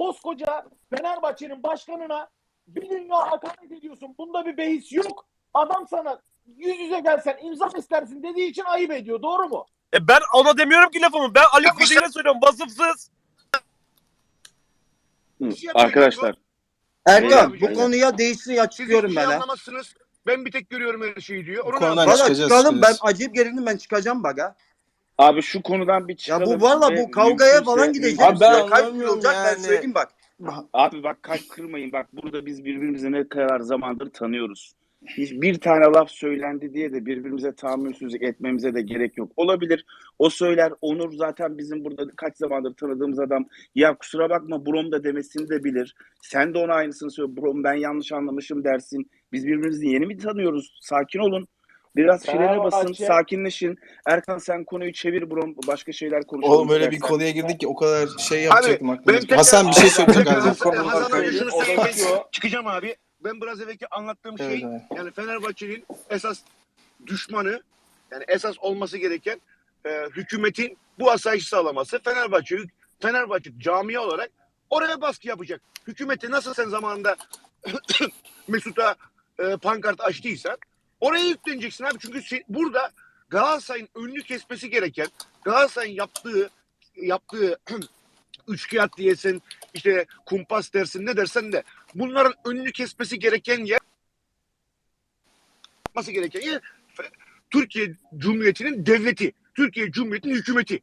koskoca Fenerbahçe'nin başkanına bir dünya hakaret ediyorsun. Bunda bir behis yok. Adam sana yüz yüze gelsen imza istersin dediği için ayıp ediyor. Doğru mu? E ben ona demiyorum ki lafımı. Ben Ali Koç'a söylüyorum vasıfsız. Hı, şey Arkadaşlar Erkan Beyler, bu konuya değişsin açıklıyorum ben şey ha. anlamazsınız. Ben bir tek görüyorum her şeyi diyor. Onu konudan Valla çıkalım ben acayip gerildim ben çıkacağım bak ha. Abi şu konudan bir Ya çıkalım. bu valla ve bu kavgaya mümkünse- falan gideceğiz. Abi ben ya. Kalp anlamıyorum olacak ben yani. söyleyeyim bak. Abi bak kalp kırmayın. Bak burada biz birbirimizi ne kadar zamandır tanıyoruz. Hiç bir tane laf söylendi diye de birbirimize tahammülsüzlük etmemize de gerek yok. Olabilir. O söyler. Onur zaten bizim burada kaç zamandır tanıdığımız adam. Ya kusura bakma Brom da demesini de bilir. Sen de ona aynısını söyle. Brom ben yanlış anlamışım dersin. Biz birbirimizi yeni mi tanıyoruz? Sakin olun. Biraz frene basın, Fenerbahçe- sakinleşin. Erkan sen konuyu çevir Brom. Başka şeyler konuşalım. Oğlum öyle bir istersen. konuya girdik ki o kadar şey yapacaktım aklımda. tekrar- Hasan bir şey söyleyecek tekrar- galiba. Hasan- Hasan abi şunu O da söyleyeyim. çıkıyor. Çıkacağım abi. Ben biraz evvelki anlattığım Evet, şey evet. yani Fenerbahçe'nin esas düşmanı yani esas olması gereken e, hükümetin bu asayişi sağlaması. Fenerbahçe Fenerbahçe camia olarak oraya baskı yapacak. Hükümeti nasıl sen zamanında Mesut'a e, pankart açtıysan oraya yükleneceksin abi. Çünkü sen- burada Galatasaray'ın önünü kesmesi gereken Galatasaray'ın yaptığı yaptığı üçkağıt diyesin işte kumpas dersin ne dersen de bunların önünü kesmesi gereken yer yapması gereken yer Türkiye Cumhuriyeti'nin devleti. Türkiye Cumhuriyeti'nin hükümeti.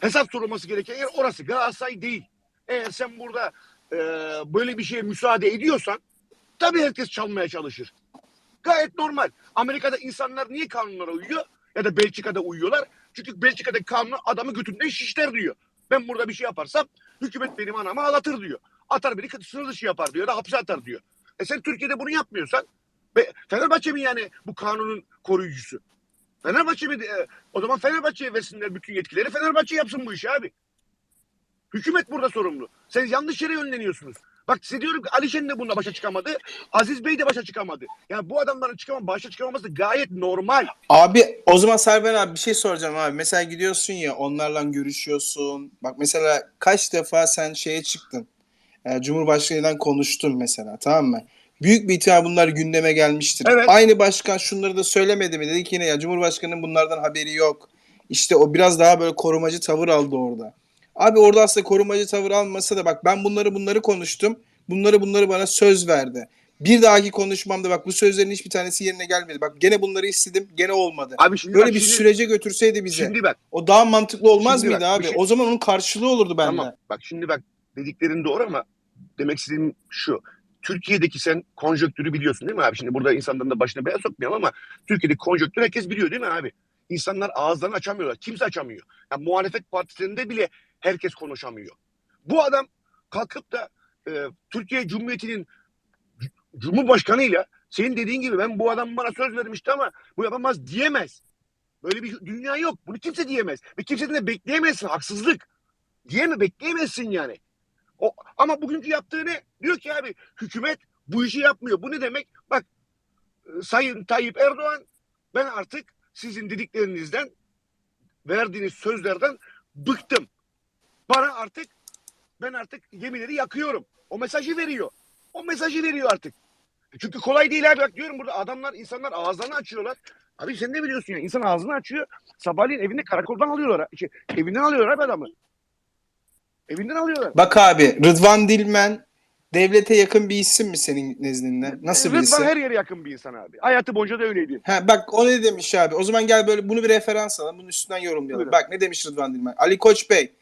Hesap sorulması gereken yer orası. Galatasaray değil. Eğer sen burada e, böyle bir şeye müsaade ediyorsan tabii herkes çalmaya çalışır. Gayet normal. Amerika'da insanlar niye kanunlara uyuyor? Ya da Belçika'da uyuyorlar. Çünkü Belçika'da kanunu adamı götünden şişler diyor. Ben burada bir şey yaparsam hükümet benim anamı ağlatır diyor. Atar beni sınır dışı yapar diyor da hapse atar diyor. E sen Türkiye'de bunu yapmıyorsan ve Fenerbahçe mi yani bu kanunun koruyucusu? Fenerbahçe mi? e, o zaman Fenerbahçe'ye versinler bütün yetkileri. Fenerbahçe yapsın bu işi abi. Hükümet burada sorumlu. Sen yanlış yere yönleniyorsunuz. Bak size diyorum ki Alişen de bununla başa çıkamadı. Aziz Bey de başa çıkamadı. Yani bu adamların çıkamam, başa çıkamaması gayet normal. Abi o zaman Serben abi bir şey soracağım abi. Mesela gidiyorsun ya onlarla görüşüyorsun. Bak mesela kaç defa sen şeye çıktın. E, Cumhurbaşkanıyla konuştun mesela tamam mı? Büyük bir ihtimal bunlar gündeme gelmiştir. Evet. Aynı başkan şunları da söylemedi mi? Dedi ki yine ya Cumhurbaşkanının bunlardan haberi yok. İşte o biraz daha böyle korumacı tavır aldı orada. Abi orada aslında korumacı tavır almasa da bak ben bunları bunları konuştum. Bunları bunları bana söz verdi. Bir dahaki konuşmamda bak bu sözlerin hiçbir tanesi yerine gelmedi. Bak gene bunları istedim gene olmadı. Abi şimdi Böyle bak, bir şimdi, sürece götürseydi bize. Şimdi bak. o daha mantıklı olmaz Şimdi mıydı bak, abi? şey- O zaman onun karşılığı olurdu bende. Tamam. Bak şimdi bak dediklerin doğru ama demek istediğim şu. Türkiye'deki sen konjonktürü biliyorsun değil mi abi? Şimdi burada insanların da başına bela sokmayalım ama Türkiye'deki konjonktürü herkes biliyor değil mi abi? İnsanlar ağızlarını açamıyorlar. Kimse açamıyor. Yani muhalefet partilerinde bile herkes konuşamıyor. Bu adam kalkıp da e, Türkiye Cumhuriyeti'nin Cumhurbaşkanıyla senin dediğin gibi ben bu adam bana söz vermişti ama bu yapamaz diyemez. Böyle bir dünya yok. Bunu kimse diyemez. Ve kimseden de bekleyemezsin. Haksızlık. Diyeme bekleyemezsin yani. O, ama bugünkü yaptığı ne? Diyor ki abi hükümet bu işi yapmıyor. Bu ne demek? Bak e, Sayın Tayyip Erdoğan ben artık sizin dediklerinizden verdiğiniz sözlerden bıktım. Bana artık ben artık gemileri yakıyorum. O mesajı veriyor. O mesajı veriyor artık. Çünkü kolay değil abi. Bak diyorum burada adamlar, insanlar ağızlarını açıyorlar. Abi sen ne biliyorsun ya? İnsan ağzını açıyor. Sabahleyin evinde karakoldan alıyorlar. Şey, evinden alıyorlar abi adamı. Evinden alıyorlar. Bak abi Rıdvan Dilmen devlete yakın bir isim mi senin nezdinde? Nasıl bir Rıdvan isim? her yere yakın bir insan abi. Hayatı boyunca da öyleydi. Ha, bak o ne demiş abi? O zaman gel böyle bunu bir referans alalım. Bunun üstünden yorumlayalım. Buyurun. Bak ne demiş Rıdvan Dilmen? Ali Koç Bey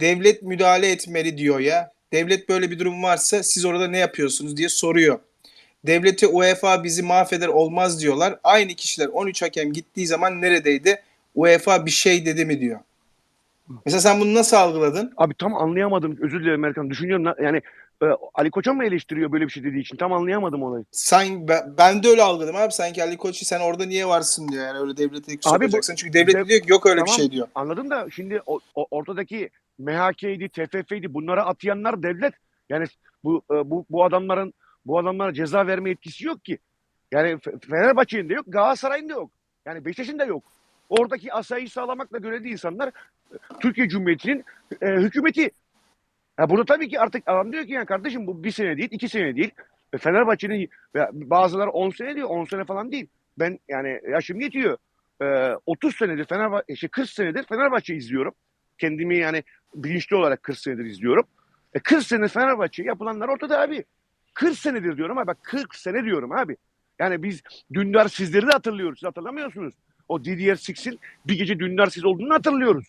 devlet müdahale etmeli diyor ya. Devlet böyle bir durum varsa siz orada ne yapıyorsunuz diye soruyor. Devlete UEFA bizi mahveder olmaz diyorlar. Aynı kişiler 13 hakem gittiği zaman neredeydi? UEFA bir şey dedi mi diyor. Mesela sen bunu nasıl algıladın? Abi tam anlayamadım. Özür dilerim Erkan. Düşünüyorum yani e, Ali Koç'a mı eleştiriyor böyle bir şey dediği için? Tam anlayamadım olayı. Sen ben, ben de öyle algıladım abi. Sanki Ali Koç'u sen orada niye varsın diyor. Yani öyle devlete bu- sokacaksın. Çünkü devlet Dev- diyor ki yok öyle Tamam. bir şey diyor. Anladın da şimdi o, o- ortadaki MHK'ydi, TFF'ydi bunlara atayanlar devlet. Yani bu e, bu bu adamların bu adamlara ceza verme yetkisi yok ki. Yani Fe- Fenerbahçe'nin de yok, Galatasaray'ın da yok. Yani Beşiktaş'ın da yok. Oradaki asayiş sağlamakla görevli insanlar Türkiye Cumhuriyeti'nin e, hükümeti. Ya burada tabii ki artık adam diyor ki yani kardeşim bu bir sene değil, iki sene değil. E, Fenerbahçe'nin bazıları 10 sene diyor, 10 sene falan değil. Ben yani yaşım yetiyor. Ee, 30 senedir Fenerbahçe, işte 40 senedir Fenerbahçe izliyorum. Kendimi yani bilinçli olarak 40 senedir izliyorum. E 40 sene Fenerbahçe yapılanlar ortada abi. 40 senedir diyorum ama bak 40 sene diyorum abi. Yani biz Dündar sizleri de hatırlıyoruz. Siz hatırlamıyorsunuz. O Didier Six'in bir gece Dündar siz olduğunu hatırlıyoruz.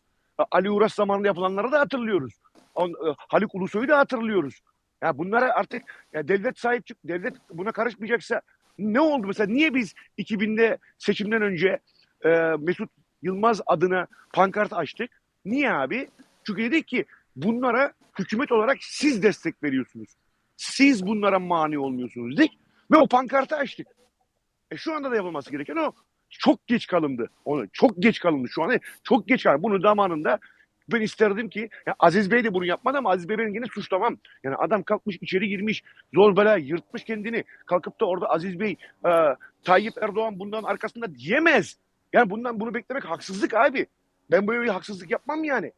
Ali Uras zamanında yapılanları da hatırlıyoruz. E, Haluk Ulusoy'u da hatırlıyoruz. Ya bunlara artık ya devlet sahip çık, devlet buna karışmayacaksa ne oldu mesela? Niye biz 2000'de seçimden önce e, Mesut Yılmaz adına pankart açtık? Niye abi? Çünkü dedik ki bunlara hükümet olarak siz destek veriyorsunuz. Siz bunlara mani olmuyorsunuz dedik ve o pankartı açtık. E şu anda da yapılması gereken o. Çok geç kalındı. Onu çok geç kalındı şu an. Çok geç kalındı. Bunu zamanında ben isterdim ki ya Aziz Bey de bunu yapmadı ama Aziz Bey ben yine suçlamam. Yani adam kalkmış içeri girmiş zor bela yırtmış kendini. Kalkıp da orada Aziz Bey e, Tayyip Erdoğan bundan arkasında diyemez. Yani bundan bunu beklemek haksızlık abi. Ben böyle bir haksızlık yapmam yani.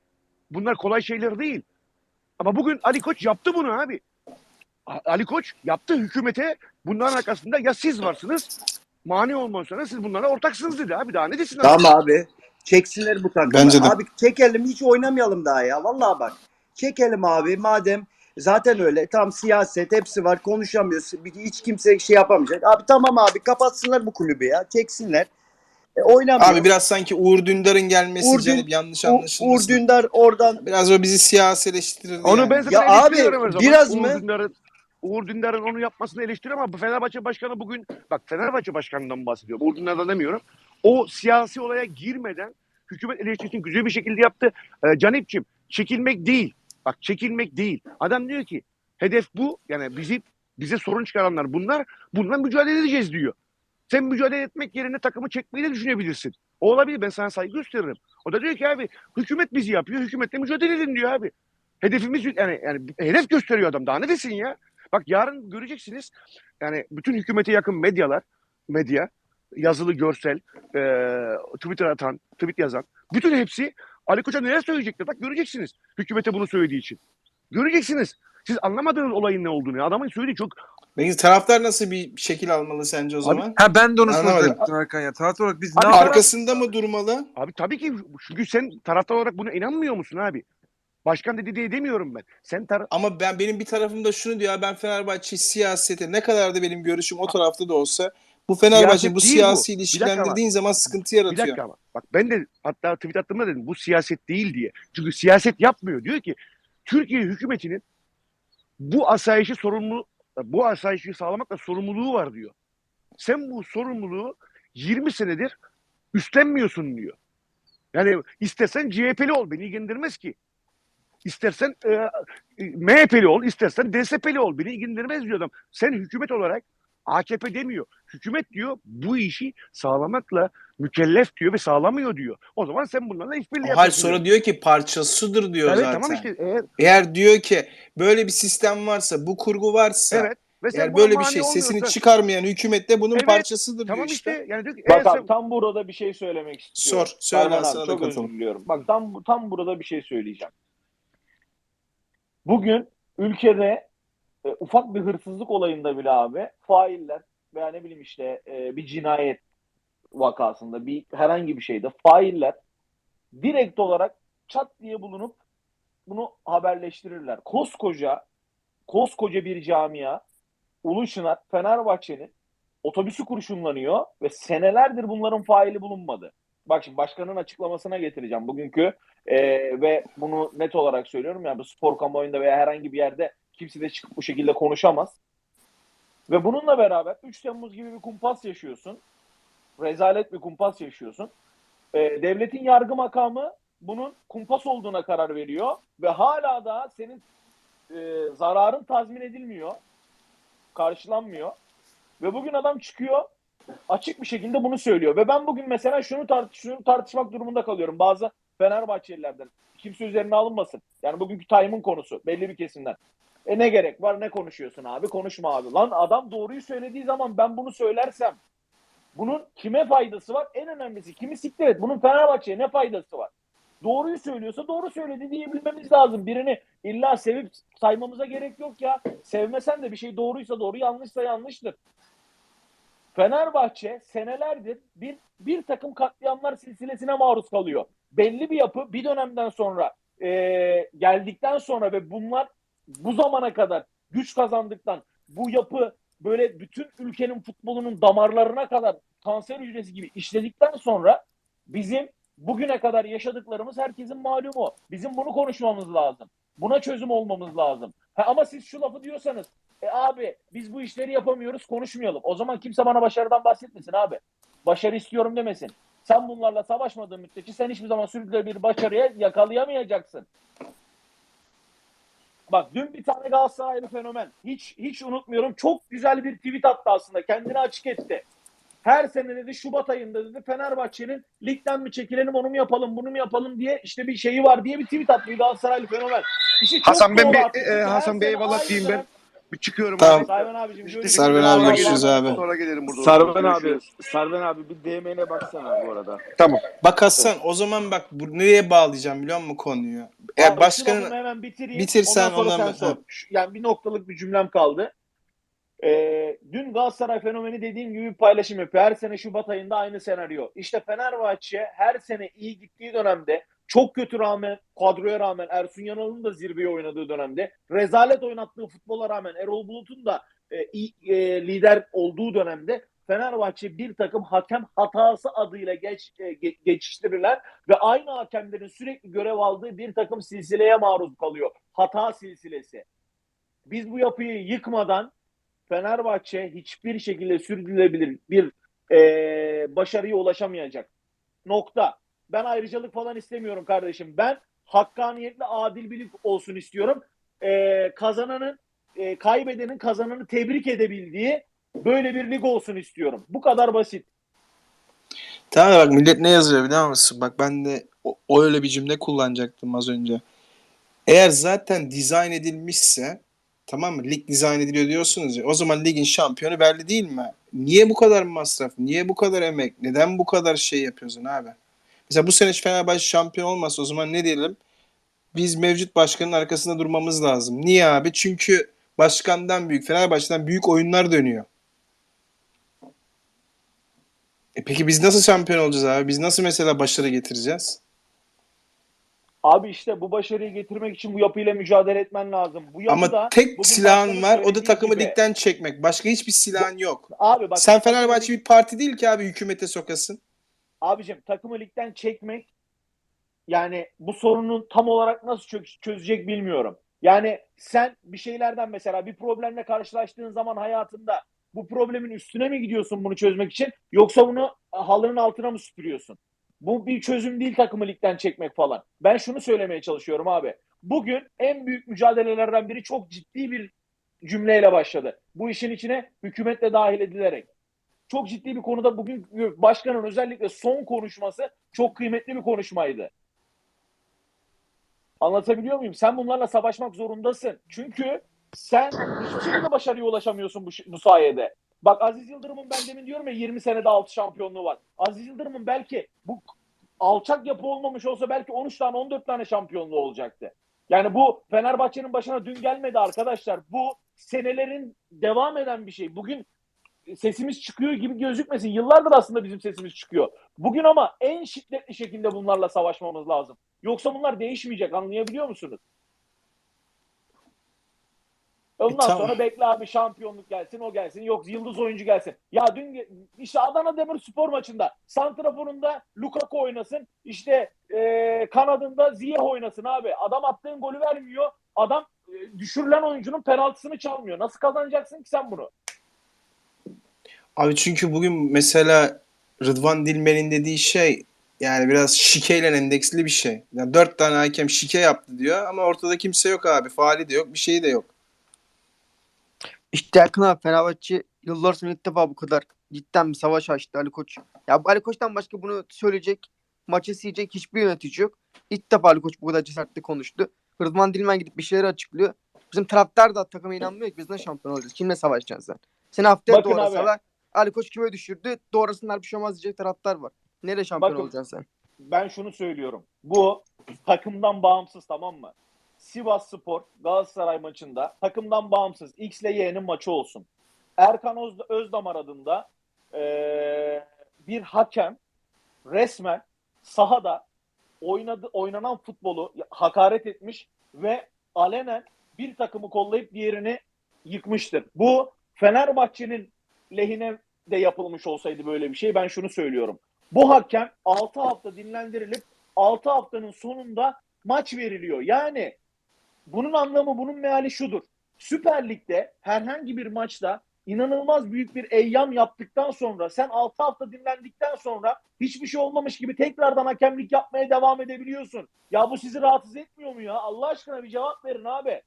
Bunlar kolay şeyler değil. Ama bugün Ali Koç yaptı bunu abi. Ali Koç yaptı hükümete bunların arkasında ya siz varsınız mani olmazsanız siz bunlara ortaksınız dedi abi daha ne desin abi? Tamam abi. Çeksinler bu takımı. Bence de. Abi çekelim hiç oynamayalım daha ya. Vallahi bak. Çekelim abi madem zaten öyle. Tam siyaset hepsi var. Konuşamıyoruz. Bir- Hiç kimse şey yapamayacak. Abi tamam abi kapatsınlar bu kulübü ya. Çeksinler. E, oynamıyor. Abi biraz sanki Uğur Dündar'ın gelmesi Uğur Dün- yanlış U- Uğur. Dündar oradan Biraz o bizi siyasileştirirdi Onu yani. ben zaten Ya abi, biraz Uğur mı? Uğur Dündar'ın onu yapmasını eleştiriyorum ama Fenerbahçe Başkanı bugün bak Fenerbahçe Başkanı'ndan bahsediyorum. Uğur Dündar'dan demiyorum. O siyasi olaya girmeden hükümet eleştirisini güzel bir şekilde yaptı. Ee, Canip'ciğim çekilmek değil. Bak çekilmek değil. Adam diyor ki hedef bu. Yani bizi bize sorun çıkaranlar bunlar. Bununla mücadele edeceğiz diyor. Sen mücadele etmek yerine takımı çekmeyi de düşünebilirsin. O olabilir ben sana saygı gösteririm. O da diyor ki abi hükümet bizi yapıyor. Hükümetle mücadele edin diyor abi. Hedefimiz yani yani hedef gösteriyor adam. Daha ne desin ya? Bak yarın göreceksiniz. Yani bütün hükümete yakın medyalar, medya, yazılı, görsel, e, Twitter atan, tweet yazan, bütün hepsi Ali Koç'a neler söyleyecekler? Bak göreceksiniz. Hükümete bunu söylediği için. Göreceksiniz. Siz anlamadığınız olayın ne olduğunu. ya. Adamın söylediği çok Peki taraftar nasıl bir şekil almalı sence o zaman? Ha ben de onu soracaktım Erkan ya. Taraftar olarak biz Abi ne yapalım? Arkasında mı durmalı? Abi tabii ki çünkü sen taraftar olarak buna inanmıyor musun abi? Başkan dedi diye demiyorum ben. Sen tar Ama ben benim bir tarafım da şunu diyor. ya, Ben Fenerbahçe siyasete ne kadar da benim görüşüm o tarafta da olsa bu Fenerbahçe Siyaset bu bu. siyasi Bir dakika ilişkilendirdiğin zaman sıkıntı bir yaratıyor. dakika ama. Bak ben de hatta tweet attığımda dedim bu siyaset değil diye. Çünkü siyaset yapmıyor. Diyor ki Türkiye hükümetinin bu asayişi sorumlu bu asayişi sağlamakla sorumluluğu var diyor. Sen bu sorumluluğu 20 senedir üstlenmiyorsun diyor. Yani istersen CHP'li ol beni ilgilendirmez ki. İstersen e, MHP'li ol, istersen DSP'li ol beni ilgilendirmez diyor adam. Sen hükümet olarak AKP demiyor. Hükümet diyor bu işi sağlamakla mükellef diyor ve sağlamıyor diyor. O zaman sen bunlarla işbirliği Hayır yapıyorsun. sonra diyor ki parçasıdır diyor evet, zaten. tamam işte eğer, Eğer diyor ki böyle bir sistem varsa, bu kurgu varsa, evet. Ve sen eğer buna böyle bir şey sesini çıkarmayan hükümet de bunun Evet, parçasıdır Tamam diyor işte. işte. Yani diyor ki, Bak sen- tam burada bir şey söylemek istiyorum. Sor, söyle, Serhan abi, sana da çok özür diliyorum. Bak tam tam burada bir şey söyleyeceğim. Bugün ülkede e, ufak bir hırsızlık olayında bile abi failler veya ne bileyim işte e, bir cinayet vakasında bir herhangi bir şeyde failler direkt olarak çat diye bulunup bunu haberleştirirler. Koskoca koskoca bir camia Uluşınar Fenerbahçe'nin otobüsü kurşunlanıyor ve senelerdir bunların faili bulunmadı. Bak şimdi başkanın açıklamasına getireceğim bugünkü e, ve bunu net olarak söylüyorum yani bu spor kamuoyunda veya herhangi bir yerde kimse de çıkıp bu şekilde konuşamaz. Ve bununla beraber 3 Temmuz gibi bir kumpas yaşıyorsun. Rezalet bir kumpas yaşıyorsun. E, devletin yargı makamı bunun kumpas olduğuna karar veriyor ve hala da senin e, zararın tazmin edilmiyor. Karşılanmıyor. Ve bugün adam çıkıyor açık bir şekilde bunu söylüyor. Ve ben bugün mesela şunu, tart şunu tartışmak durumunda kalıyorum. Bazı Fenerbahçelilerden. Kimse üzerine alınmasın. Yani bugünkü time'ın konusu belli bir kesimden. E ne gerek var ne konuşuyorsun abi konuşma abi. Lan adam doğruyu söylediği zaman ben bunu söylersem bunun kime faydası var? En önemlisi kimi siktir et. Bunun Fenerbahçe'ye ne faydası var? doğruyu söylüyorsa doğru söyledi diyebilmemiz lazım. Birini illa sevip saymamıza gerek yok ya. Sevmesen de bir şey doğruysa doğru, yanlışsa yanlıştır. Fenerbahçe senelerdir bir bir takım katliamlar silsilesine maruz kalıyor. Belli bir yapı bir dönemden sonra e, geldikten sonra ve bunlar bu zamana kadar güç kazandıktan bu yapı böyle bütün ülkenin futbolunun damarlarına kadar kanser hücresi gibi işledikten sonra bizim bugüne kadar yaşadıklarımız herkesin malumu. Bizim bunu konuşmamız lazım. Buna çözüm olmamız lazım. Ha, ama siz şu lafı diyorsanız e abi biz bu işleri yapamıyoruz konuşmayalım. O zaman kimse bana başarıdan bahsetmesin abi. Başarı istiyorum demesin. Sen bunlarla savaşmadığın müddetçe sen hiçbir zaman sürdürülebilir başarıya yakalayamayacaksın. Bak dün bir tane Galatasaraylı fenomen. Hiç hiç unutmuyorum. Çok güzel bir tweet attı aslında. Kendini açık etti. Her sene dedi Şubat ayında dedi Fenerbahçe'nin ligden mi çekilelim onu mu yapalım bunu mu yapalım diye işte bir şeyi var diye bir tweet attı bir Galatasaraylı fenomen. İşte çok Hasan ben bir e, Hasan Bey eyvallah diyeyim ben. Bir çıkıyorum Tamam. abi. Serven abicim görüşürüz. Serven abi görüşürüz abi. Sonra gelirim burada. Sarven abi, Görüşürüz. Sarven abi bir DM'ne baksana bu arada. Tamam. Bak Hasan o zaman bak bu nereye bağlayacağım biliyor musun konuyu? Eğer Abi, başkanın hemen bitireyim. Bitirsen ondan sonra ondan- sen sor. Şu- Yani bir noktalık bir cümlem kaldı. Ee, dün Galatasaray fenomeni dediğim gibi bir paylaşım yapıyor. Her sene Şubat ayında aynı senaryo. İşte Fenerbahçe her sene iyi gittiği dönemde çok kötü rağmen kadroya rağmen Ersun Yanal'ın da zirveye oynadığı dönemde rezalet oynattığı futbola rağmen Erol Bulut'un da e, e, lider olduğu dönemde Fenerbahçe bir takım hakem hatası adıyla geç, e, ge- geçiştirilen ve aynı hakemlerin sürekli görev aldığı bir takım silsileye maruz kalıyor. Hata silsilesi. Biz bu yapıyı yıkmadan Fenerbahçe hiçbir şekilde sürdürülebilir bir e, başarıya ulaşamayacak. Nokta. Ben ayrıcalık falan istemiyorum kardeşim. Ben hakkaniyetli adil bir lig olsun istiyorum. E, kazananın e, kaybedenin kazananı tebrik edebildiği böyle bir lig olsun istiyorum. Bu kadar basit. Tamam bak millet ne yazıyor biliyor musun? Bak ben de o öyle bir cümle kullanacaktım az önce. Eğer zaten dizayn edilmişse tamam mı? Lig dizayn ediliyor diyorsunuz ya. O zaman ligin şampiyonu belli değil mi? Niye bu kadar masraf? Niye bu kadar emek? Neden bu kadar şey yapıyorsun abi? Mesela bu sene Fenerbahçe şampiyon olmasa o zaman ne diyelim? Biz mevcut başkanın arkasında durmamız lazım. Niye abi? Çünkü başkandan büyük, Fenerbahçe'den büyük oyunlar dönüyor. E peki biz nasıl şampiyon olacağız abi? Biz nasıl mesela başarı getireceğiz? Abi işte bu başarıyı getirmek için bu yapıyla mücadele etmen lazım. Bu yapıda Ama tek silahın var. O da takımı gibi- ligden çekmek. Başka hiçbir silahın yok. Abi bak Sen Fenerbahçe bir parti değil ki abi hükümete sokasın. Abicim takımı ligden çekmek yani bu sorunun tam olarak nasıl çö- çözecek bilmiyorum. Yani sen bir şeylerden mesela bir problemle karşılaştığın zaman hayatında bu problemin üstüne mi gidiyorsun bunu çözmek için yoksa bunu halının altına mı süpürüyorsun? Bu bir çözüm değil takımı ligden çekmek falan. Ben şunu söylemeye çalışıyorum abi. Bugün en büyük mücadelelerden biri çok ciddi bir cümleyle başladı. Bu işin içine hükümetle dahil edilerek çok ciddi bir konuda bugün başkanın özellikle son konuşması çok kıymetli bir konuşmaydı. Anlatabiliyor muyum? Sen bunlarla savaşmak zorundasın. Çünkü sen hiçbir şekilde başarıya ulaşamıyorsun bu, bu sayede. Bak Aziz Yıldırım'ın ben demin diyorum ya 20 senede 6 şampiyonluğu var. Aziz Yıldırım'ın belki bu alçak yapı olmamış olsa belki 13 tane 14 tane şampiyonluğu olacaktı. Yani bu Fenerbahçe'nin başına dün gelmedi arkadaşlar. Bu senelerin devam eden bir şey. Bugün sesimiz çıkıyor gibi gözükmesin. Yıllardır aslında bizim sesimiz çıkıyor. Bugün ama en şiddetli şekilde bunlarla savaşmamız lazım. Yoksa bunlar değişmeyecek anlayabiliyor musunuz? Ondan E, tamam. sonra bekle abi şampiyonluk gelsin o gelsin. Yok yıldız oyuncu gelsin. Ya dün işte Adana Demirspor maçında Santrafor'unda Lukaku oynasın. İşte e, kanadında Ziyeh oynasın abi. Adam attığın golü vermiyor. Adam e, düşürülen oyuncunun penaltısını çalmıyor. Nasıl kazanacaksın ki sen bunu? Abi çünkü bugün mesela Rıdvan Dilmen'in dediği şey yani biraz şikeyle endeksli bir şey. Yani dört tane hakem şike yaptı diyor ama ortada kimse yok abi. Faali de yok, bir şey de yok. İşte Erkan abi Fenerbahçe yıllar sonra ilk defa bu kadar cidden bir savaş açtı Ali Koç. Ya Ali Koç'tan başka bunu söyleyecek, maçı siyecek hiçbir yönetici yok. İlk defa Ali Koç bu kadar cesaretli konuştu. Rıdvan Dilmen gidip bir şeyleri açıklıyor. Bizim taraftar da takıma inanmıyor ki biz nasıl şampiyon olacağız? Kimle savaşacaksın sen? Seni haftaya Bakın abi. Ali Koç küme düşürdü. Doğrasınlar bir şey olmaz diyecek taraftar var. Nereye şampiyon Bakın. olacaksın sen? ben şunu söylüyorum. Bu takımdan bağımsız tamam mı? Sivas Spor Galatasaray maçında takımdan bağımsız X ile Y'nin maçı olsun. Erkan Öz- Özdamar adında eee, bir hakem resmen sahada oynadı oynanan futbolu hakaret etmiş ve alenen bir takımı kollayıp diğerini yıkmıştır. Bu Fenerbahçe'nin lehine de yapılmış olsaydı böyle bir şey ben şunu söylüyorum. Bu hakem 6 hafta dinlendirilip 6 haftanın sonunda maç veriliyor. Yani bunun anlamı, bunun meali şudur. Süper Lig'de herhangi bir maçta inanılmaz büyük bir eyyam yaptıktan sonra sen 6 hafta dinlendikten sonra hiçbir şey olmamış gibi tekrardan hakemlik yapmaya devam edebiliyorsun. Ya bu sizi rahatsız etmiyor mu ya? Allah aşkına bir cevap verin abi.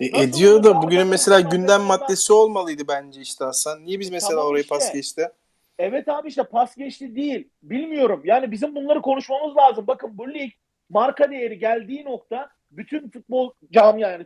E, ediyor da bugünün mesela gündem maddesi olmalıydı bence işte Hasan. Niye biz mesela Tamam orayı işte. pas geçti? Evet abi işte pas geçti değil. Bilmiyorum. Yani bizim bunları konuşmamız lazım. Bakın bu lig marka değeri geldiği nokta bütün futbol camia yani